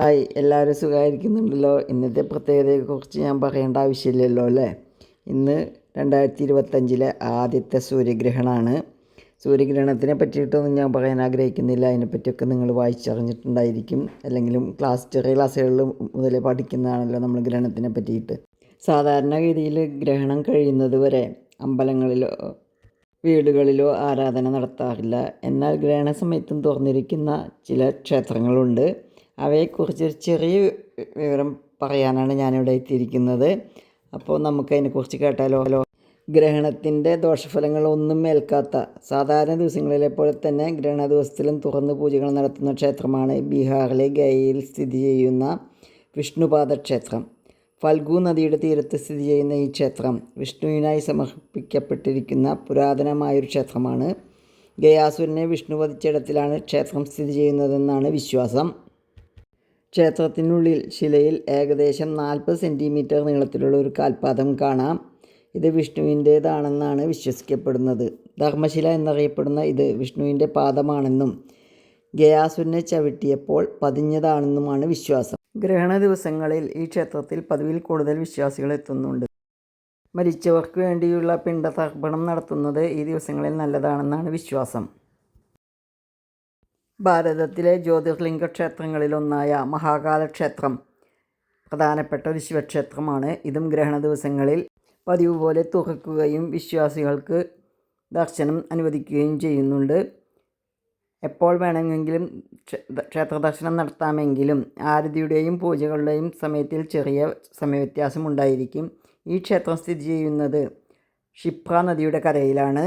Hi എല്ലാവരും സുഖമായിരിക്കുന്നുണ്ടല്ലോ? ഇന്നത്തെ പ്രത്യേകതയെക്കുറിച്ച് ഞാൻ പറയേണ്ട ആവശ്യമില്ലല്ലോ അല്ലേ? ഇന്ന് രണ്ടായിരത്തി ഇരുപത്തഞ്ചിലെ ആദ്യത്തെ സൂര്യഗ്രഹണമാണ് സൂര്യഗ്രഹണത്തിനെ പറ്റിയിട്ടൊന്നും ഞാൻ പറയാൻ ആഗ്രഹിക്കുന്നില്ല. അതിനെപ്പറ്റിയൊക്കെ നിങ്ങൾ വായിച്ചറിഞ്ഞിട്ടുണ്ടായിരിക്കും. അല്ലെങ്കിലും ക്ലാസ് ചെറിയ ക്ലാസ്സുകളിൽ മുതലേ പഠിക്കുന്നതാണല്ലോ നമ്മൾ ഗ്രഹണത്തിനെ പറ്റിയിട്ട്. സാധാരണഗതിയിൽ ഗ്രഹണം കഴിയുന്നത് വരെ അമ്പലങ്ങളിലോ വീടുകളിലോ ആരാധന നടത്താറില്ല. എന്നാൽ ഗ്രഹണ സമയത്തും തുറന്നിരിക്കുന്ന ചില ക്ഷേത്രങ്ങളുണ്ട്. അവയെക്കുറിച്ച് ഒരു ചെറിയ വിവരം പറയാനാണ് ഞാനിവിടെ എത്തിയിരിക്കുന്നത്. അപ്പോൾ നമുക്കതിനെക്കുറിച്ച് കേട്ടാലോ? ഹലോ? ഗ്രഹണത്തിന്റെ ദോഷഫലങ്ങളൊന്നും ഏൽക്കാത്ത സാധാരണ ദിവസങ്ങളിലെ പോലെ തന്നെ ഗ്രഹണ ദിവസത്തിലും തുറന്ന് പൂജകൾ നടത്തുന്ന ക്ഷേത്രമാണ് ബീഹാറിലെ ഗയയിൽ സ്ഥിതി ചെയ്യുന്ന വിഷ്ണുപാദ ക്ഷേത്രം. ഫൽഗു നദിയുടെ തീരത്ത് സ്ഥിതി ചെയ്യുന്ന ഈ ക്ഷേത്രം വിഷ്ണുവിനായി സമർപ്പിക്കപ്പെട്ടിരിക്കുന്ന പുരാതനമായൊരു ക്ഷേത്രമാണ്. ഗയാസുരനെ വിഷ്ണു വധിച്ചിടത്തിലാണ് ക്ഷേത്രം സ്ഥിതി ചെയ്യുന്നതെന്നാണ് വിശ്വാസം. ക്ഷേത്രത്തിനുള്ളിൽ ശിലയിൽ ഏകദേശം നാൽപ്പത് സെന്റിമീറ്റർ നീളത്തിലുള്ള ഒരു കാൽപാദം കാണാം. ഇത് വിഷ്ണുവിന്റേതാണെന്നാണ് വിശ്വസിക്കപ്പെടുന്നത്. ധർമ്മശില എന്നറിയപ്പെടുന്ന ഇത് വിഷ്ണുവിന്റെ പാദമാണെന്നും ഗയാസുരനെ ചവിട്ടിയപ്പോൾ പതിഞ്ഞതാണെന്നുമാണ് വിശ്വാസം. ഗ്രഹണ ദിവസങ്ങളിൽ ഈ ക്ഷേത്രത്തിൽ പതിവിൽ കൂടുതൽ വിശ്വാസികൾ എത്തുന്നുണ്ട്. മരിച്ചവർക്ക് വേണ്ടിയുള്ള പിണ്ടതർപ്പണം നടത്തുന്നത് ഈ ദിവസങ്ങളിൽ നല്ലതാണെന്നാണ് വിശ്വാസം. ഭാരതത്തിലെ ജ്യോതിർലിംഗ ക്ഷേത്രങ്ങളിലൊന്നായ മഹാകാല ക്ഷേത്രം പ്രധാനപ്പെട്ട ഒരു ശിവക്ഷേത്രമാണ് ഇതും ഗ്രഹണ ദിവസങ്ങളിൽ പതിവ് പോലെ തുറക്കുകയും വിശ്വാസികൾക്ക് ദർശനം അനുവദിക്കുകയും ചെയ്യുന്നുണ്ട്. എപ്പോൾ വേണമെങ്കിലും ക്ഷേത്ര ദർശനം നടത്താമെങ്കിലും ആരതിയുടെയും പൂജകളുടെയും സമയത്തിൽ ചെറിയ സമയവ്യത്യാസം ഉണ്ടായിരിക്കും. ഈ ക്ഷേത്രം സ്ഥിതി ചെയ്യുന്നത് ക്ഷിപ്ര നദിയുടെ കരയിലാണ്.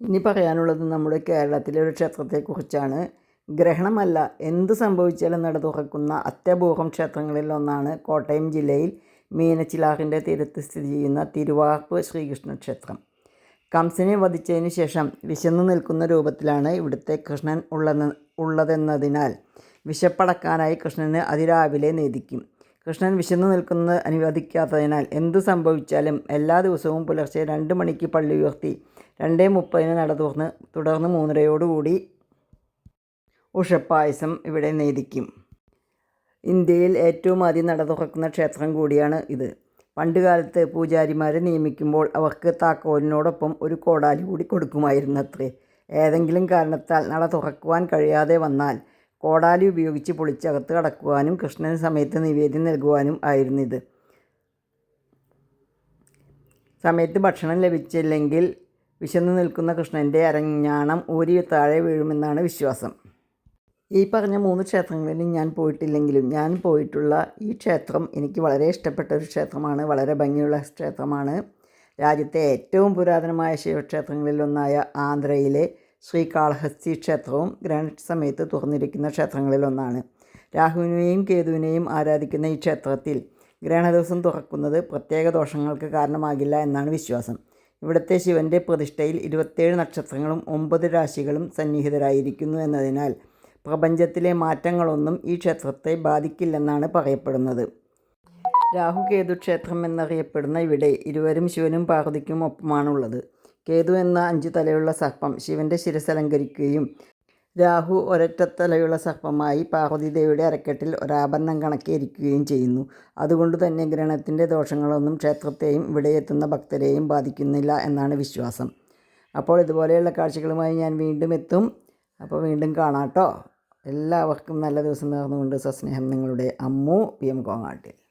ഇനി പറയാനുള്ളത് നമ്മുടെ കേരളത്തിലെ ഒരു ക്ഷേത്രത്തെക്കുറിച്ചാണ്. ഗ്രഹണമല്ല എന്ത് സംഭവിച്ചാലും നട തുറക്കുന്ന അത്യപൂർവം ക്ഷേത്രങ്ങളിലൊന്നാണ് കോട്ടയം ജില്ലയിൽ മീനച്ചിലാറിന്റെ തീരത്ത് സ്ഥിതി ചെയ്യുന്ന തിരുവാർപ്പ് ശ്രീകൃഷ്ണ ക്ഷേത്രം. കംസനെ വധിച്ചതിന് ശേഷം വിശന്നു നിൽക്കുന്ന രൂപത്തിലാണ് ഇവിടുത്തെ കൃഷ്ണൻ ഉള്ളതെന്നതിനാൽ വിശപ്പടക്കാനായി കൃഷ്ണന് അതിരാവിലെ നേദിക്കും. കൃഷ്ണൻ വിശന്നു നിൽക്കുന്നത് അനുവദിക്കാത്തതിനാൽ എന്തു സംഭവിച്ചാലും എല്ലാ ദിവസവും പുലർച്ചെ രണ്ട് മണിക്ക് പള്ളി ഉയർത്തി രണ്ടേ മുപ്പതിന് നട തുറന്ന് തുടർന്ന് മൂന്നരയോടുകൂടി ഉഷപ്പായസം ഇവിടെ നേദിക്കും. ഇന്ത്യയിൽ ഏറ്റവും ആദ്യം നട തുറക്കുന്ന ക്ഷേത്രം കൂടിയാണ് ഇത്. പണ്ടുകാലത്ത് പൂജാരിമാരെ നിയമിക്കുമ്പോൾ അവർക്ക് താക്കോലിനോടൊപ്പം ഒരു കോടാലി കൂടി കൊടുക്കുമായിരുന്നത്രേ. ഏതെങ്കിലും കാരണത്താൽ നട തുറക്കുവാൻ കഴിയാതെ വന്നാൽ കോടാലി ഉപയോഗിച്ച് പൊളിച്ചകത്ത് കടക്കുവാനും കൃഷ്ണന് സമയത്ത് നിവേദ്യം നൽകുവാനും ആയിരുന്നു ഇത് സമയത്ത് ഭക്ഷണം ലഭിച്ചില്ലെങ്കിൽ വിശന്നു നിൽക്കുന്ന കൃഷ്ണന്റെ അരഞ്ഞാണം ഊരി താഴെ വീഴുമെന്നാണ് വിശ്വാസം. ഈ പറഞ്ഞ മൂന്ന് ക്ഷേത്രങ്ങളിലും ഞാൻ പോയിട്ടില്ലെങ്കിലും ഞാൻ പോയിട്ടുള്ള ഈ ക്ഷേത്രം എനിക്ക് വളരെ ഇഷ്ടപ്പെട്ട ഒരു ക്ഷേത്രമാണ്. വളരെ ഭംഗിയുള്ള ക്ഷേത്രമാണ്. രാജ്യത്തെ ഏറ്റവും പുരാതനമായ ശിവക്ഷേത്രങ്ങളിലൊന്നായ ആന്ധ്രയിലെ ശ്രീകാളഹസ്തി ക്ഷേത്രവും ഗ്രാനൈറ്റ് സമയത്ത് തുറന്നിരിക്കുന്ന ക്ഷേത്രങ്ങളിലൊന്നാണ്. രാഹുവിനെയും കേതുവിനെയും ആരാധിക്കുന്ന ഈ ക്ഷേത്രത്തിൽ ഗ്രഹണ ദിവസം തുറക്കുന്നത് പ്രത്യേക ദോഷങ്ങൾക്ക് കാരണമാകില്ല എന്നാണ് വിശ്വാസം. ഇവിടുത്തെ ശിവന്റെ പ്രതിഷ്ഠയിൽ ഇരുപത്തേഴ് നക്ഷത്രങ്ങളും ഒമ്പത് രാശികളും സന്നിഹിതരായിരിക്കുന്നു എന്നതിനാൽ പ്രപഞ്ചത്തിലെ മാറ്റങ്ങളൊന്നും ഈ ക്ഷേത്രത്തെ ബാധിക്കില്ലെന്നാണ് പറയപ്പെടുന്നത്. രാഹുകേതു ക്ഷേത്രം എന്നറിയപ്പെടുന്ന ഇവിടെ ഇരുവരും ശിവനും പാർവതിക്കും ഒപ്പമാണുള്ളത്. കേതു എന്ന അഞ്ചു തലയുള്ള സർപ്പം ശിവന്റെ ശിരസലങ്കരിക്കുകയും രാഹു ഒരൊറ്റ തലയുള്ള സർപ്പമായി പാർവതീദേവിയുടെ അരക്കെട്ടിൽ ഒരാഭരണം കണക്കിയിരിക്കുകയും ചെയ്യുന്നു. അതുകൊണ്ട് തന്നെ ഗ്രഹണത്തിന്റെ ദോഷങ്ങളൊന്നും ക്ഷേത്രത്തെയും ഇവിടെ എത്തുന്ന ഭക്തരെയും ബാധിക്കുന്നില്ല എന്നാണ് വിശ്വാസം. അപ്പോൾ ഇതുപോലെയുള്ള കാഴ്ചകളുമായി ഞാൻ വീണ്ടും എത്തും. അപ്പോൾ വീണ്ടും കാണാം കേട്ടോ. എല്ലാവർക്കും നല്ല ദിവസം നേർന്നുകൊണ്ട് സസ്നേഹം നിങ്ങളുടെ അമ്മു പി എം കോങ്ങാട്ടിൽ.